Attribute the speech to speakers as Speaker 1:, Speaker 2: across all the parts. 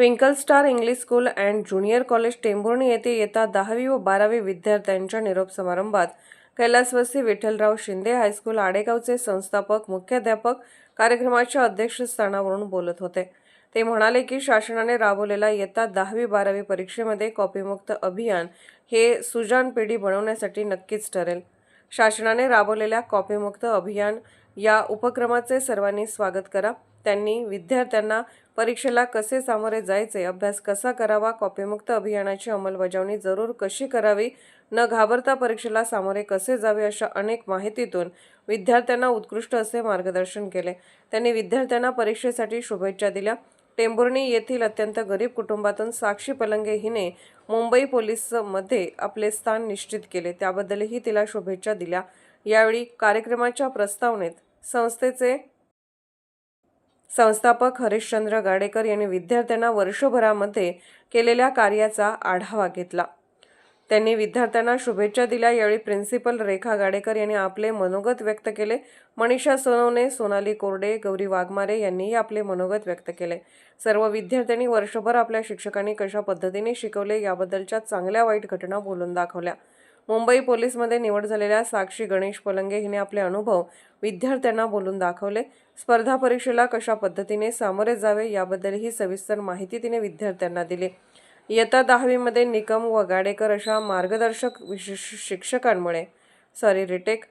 Speaker 1: Twinkle Star English School and Junior College Tembhurni येथे येता दहावी व बारावी विद्यार्थ्यांच्या निरोप समारंभात कैलासवासी विठ्ठलराव शिंदे हायस्कूल आडेगावचे संस्थापक मुख्याध्यापक कार्यक्रमाच्या अध्यक्षस्थानावरून बोलत होते. ते म्हणाले की शासनाने राबवलेला येता दहावी बारावी परीक्षेमध्ये कॉपीमुक्त अभियान हे सुजान पिढी बनवण्यासाठी नक्कीच ठरेल. शासनाने राबवलेल्या कॉपीमुक्त अभियान या उपक्रमाचे सर्वांनी स्वागत करा. त्यांनी विद्यार्थ्यांना परीक्षेला कसे सामोरे जायचे अभ्यास कसा करावा कॉपीमुक्त अभियानाची अंमलबजावणी जरूर कशी करावी न घाबरता परीक्षेला सामोरे कसे जावे अशा अनेक माहितीतून विद्यार्थ्यांना उत्कृष्ट असे मार्गदर्शन केले. त्यांनी विद्यार्थ्यांना परीक्षेसाठी शुभेच्छा दिल्या. टेंभुर्णी येथील अत्यंत गरीब कुटुंबातून साक्षी पलंगे हिने मुंबई पोलीसमध्ये आपले स्थान निश्चित केले. त्याबद्दलही तिला शुभेच्छा दिल्या. यावेळी कार्यक्रमाच्या प्रस्तावनेत संस्थेचे संस्थापक हरिश्चंद्र गाडेकर यांनी विद्यार्थ्यांना वर्षभरामध्ये केलेल्या कार्याचा आढावा घेतला. त्यांनी विद्यार्थ्यांना शुभेच्छा दिल्या. यावेळी प्रिन्सिपल रेखा गाडेकर यांनी आपले मनोगत व्यक्त केले. मनीषा सोनवणे सोनाली कोरडे गौरी वाघमारे यांनीही आपले मनोगत व्यक्त केले. सर्व विद्यार्थ्यांनी वर्षभर आपल्या शिक्षकांनी कशा पद्धतीने शिकवले याबद्दलच्या चांगल्या वाईट घटना बोलून दाखवल्या. मुंबई पोलीसमध्ये निवड झालेल्या साक्षी गणेश पलंगे हिने आपले अनुभव विद्यार्थ्यांना बोलून दाखवले. स्पर्धा परीक्षेला कशा पद्धतीने सामोरे जावे याबद्दलही सविस्तर माहिती तिने विद्यार्थ्यांना दिली. इयत्ता दहावीमध्ये निकम व गाडेकर अशा मार्गदर्शक विशेष शिक्षकांमुळे सॉरी रिटेक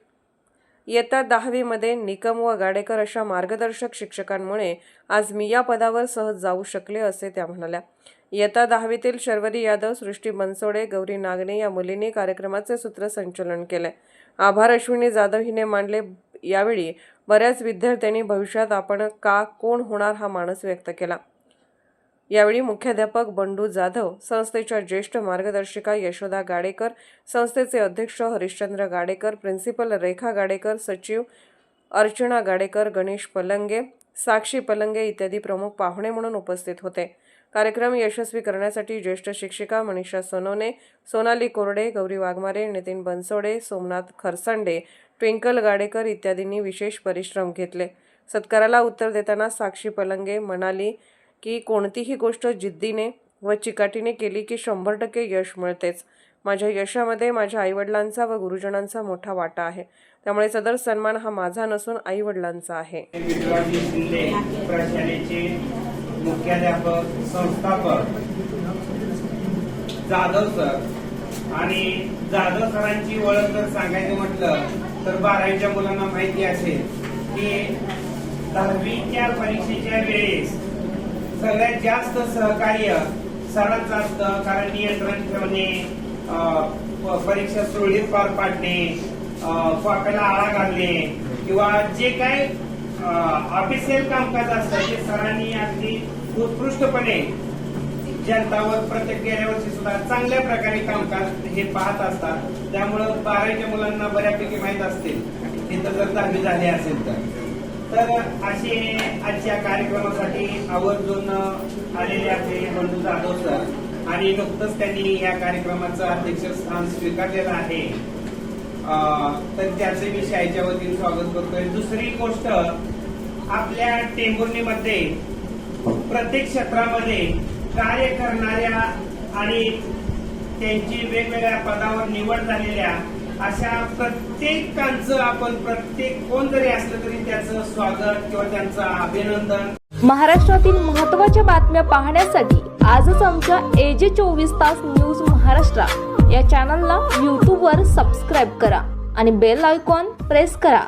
Speaker 1: इयत्ता दहावीमध्ये निकम व गाडेकर अशा मार्गदर्शक शिक्षकांमुळे आज मी या पदावर सहज जाऊ शकले असे त्या म्हणाल्या. इयत्ता दहावीतील शर्वरी यादव सृष्टी बनसोडे गौरी नागणे या मुलींनी कार्यक्रमाचे सूत्रसंचलन केले. आभार अश्विनी जाधव हिने मांडले. यावेळी बऱ्याच विद्यार्थ्यांनी भविष्यात आपण का कोण होणार हा माणूस व्यक्त केला. यावेळी मुख्याध्यापक बंडू जाधव संस्थेच्या ज्येष्ठ मार्गदर्शिका यशोदा गाडेकर संस्थेचे अध्यक्ष हरिश्चंद्र गाडेकर प्रिन्सिपल रेखा गाडेकर सचिव अर्चना गाडेकर गणेश पलंगे साक्षी पलंगे इत्यादी प्रमुख पाहुणे म्हणून उपस्थित होते. कार्यक्रम यशस्वी करण्यासाठी ज्येष्ठ शिक्षिका मनीषा सोनवणे सोनाली कोरडे गौरी वाघमारे नितीन बनसोडे सोमनाथ खरसांडे ट्विंकल गाडेकर इत्यादींनी विशेष परिश्रम घेतले. सत्काराला उत्तर देताना साक्षी पलंगे मनाली की कोणतीही गोष्ट जिद्दीने व चिकाटीने केली की शंभर टक्के यश मिळतेच. माझ्या यशामध्ये माझ्या आईवडिलांचा व गुरुजनांचा मोठा वाटा आहे. त्यामुळे सदर सन्मान हा माझा नसून आईवडिलांचा आहे.
Speaker 2: मुख्याध्यापक संस्थापक जाधव सर. आणि जाधव सरांची ओळख जर सांगायचं म्हटलं तर बारावीच्या मुलांना माहिती असेल की दहावीच्या परीक्षेच्या वेळेस सगळ्यात जास्त सहकार्य सरांचं असतं कारण नियंत्रण ठेवणे अं, परीक्षा सुरळीत पार पाडणे अं, कॉप्याला आळा घालणे किंवा जे काय ऑफिशियल कामकाज असतं ते सरांनी अगदी उत्कृष्टपणे जनतावर प्रत्येक गेल्या वर्षी सुद्धा चांगल्या प्रकारे कामकाज हे पाहत असतात. त्यामुळं बारावीच्या मुलांना बऱ्यापैकी माहीत असतील. तिथं जर दहावी झाली असेल तर. तर असे आजच्या कार्यक्रमासाठी आवर्जून आलेले आपले बंधू जाधव सर आणि नुकतंच त्यांनी या कार्यक्रमाचं अध्यक्षस्थान स्वीकारलेलं आहे. तर त्याचे मी शाळेच्या वतीने स्वागत करतोय. दुसरी गोष्ट आपल्या टेंभुर्णीमध्ये प्रत्येक क्षेत्रामध्ये कार्य करणाऱ्या आणि त्यांची वेगवेगळ्या पदावर निवड झालेल्या अशा प्रत्येकांचं आपण प्रत्येक कोण जरी असलं तरी त्याचं स्वागत किंवा त्यांचं अभिनंदन.
Speaker 3: महाराष्ट्रातील महत्त्वाच्या बातम्या पाहण्यासाठी आजच आमच्या एजे चोवीस तास न्यूज महाराष्ट्र या चॅनलला यूट्यूबवर सबस्क्राईब करा आणि बेल आयकॉन प्रेस करा.